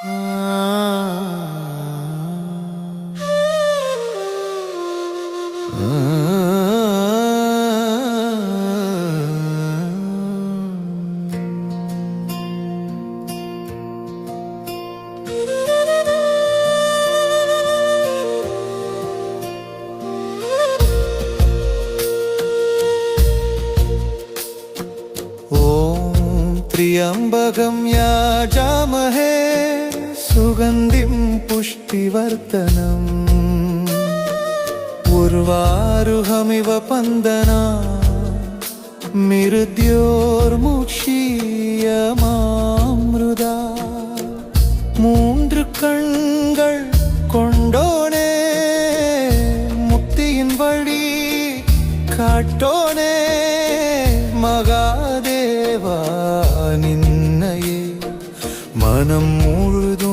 ഓം ത്രിയംബകം യാചാ సుగంధిం పుష్టివర్తనం పూర్వారుహమివ పందనా மிருத்யோர்முக்ஷீயமாமிருதா மூன்று கண்கள் கொண்டோனே. முக்தியின் வழி காட்டோனே. மகாதேவா நின்னையே. மனம் முழுதும்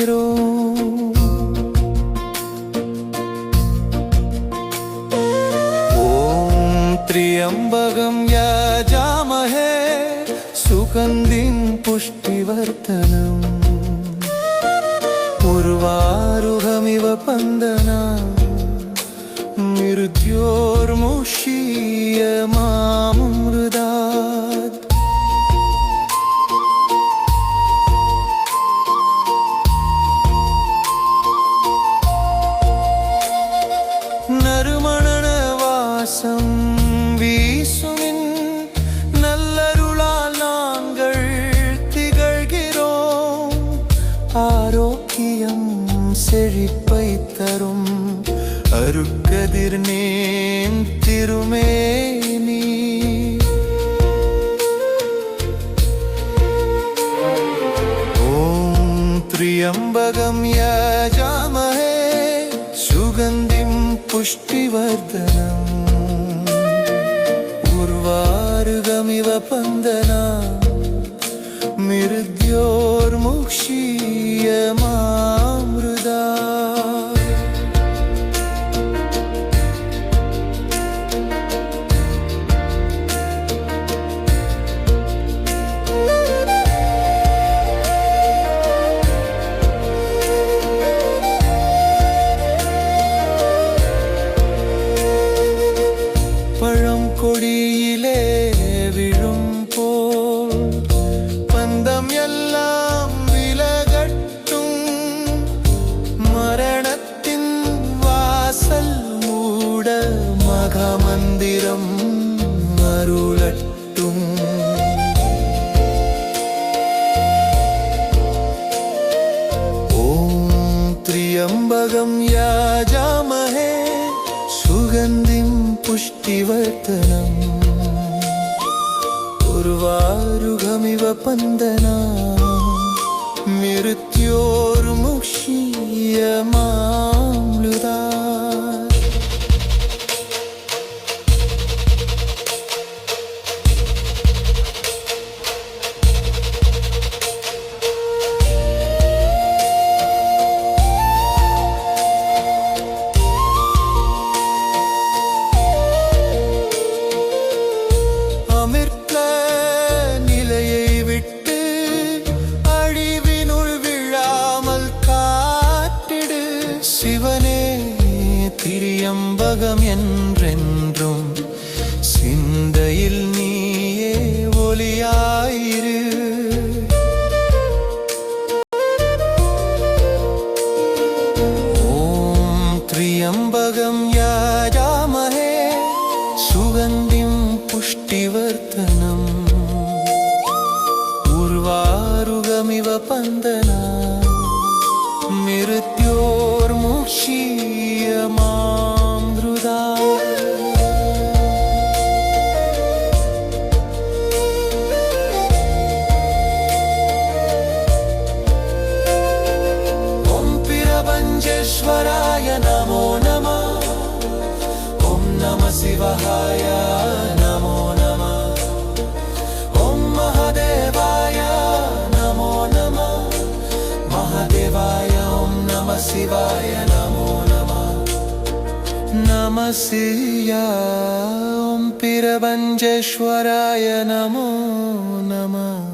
quiero. ॐ त्र्यम्बगं यजामहे सुगन्धिं पुष्टिवर्धनम् उर्वारुहमिव पन्दना मृद्योर्मुषीयम நறுமண வாசம் வீசுமின் நல்லருளால் நாங்கள் திகழ்கிறோம். ஆரோக்கியம் செழிப்பை தரும். அருக்கதிர் நேம் திருமேனி. ஓம் திரியம்பகம் யஜாமஹே. சுகந்திம் पुष्टिवर्धनम् उर्वारुगमिव पन्दना मृद्योर्मुक्षीयमामृदा அருளட்டும் ஓம் திரியம்பகம் யாஜாமஹே சுகந்திம் புஷ்டிவர்த்தனம் உருவாருகமிவ பந்தனா மிருத்யோர் முக்ஷியமா पिरपञ्चेश्वराय नमो नमः ॐ नमः शिवाय नमो नमः ॐ महादेवाय नमो नमः महादेवाय ॐ नमः शिवाय नमो नमः नमः शिया ॐ पिरपञ्चेश्वराय नमो नमः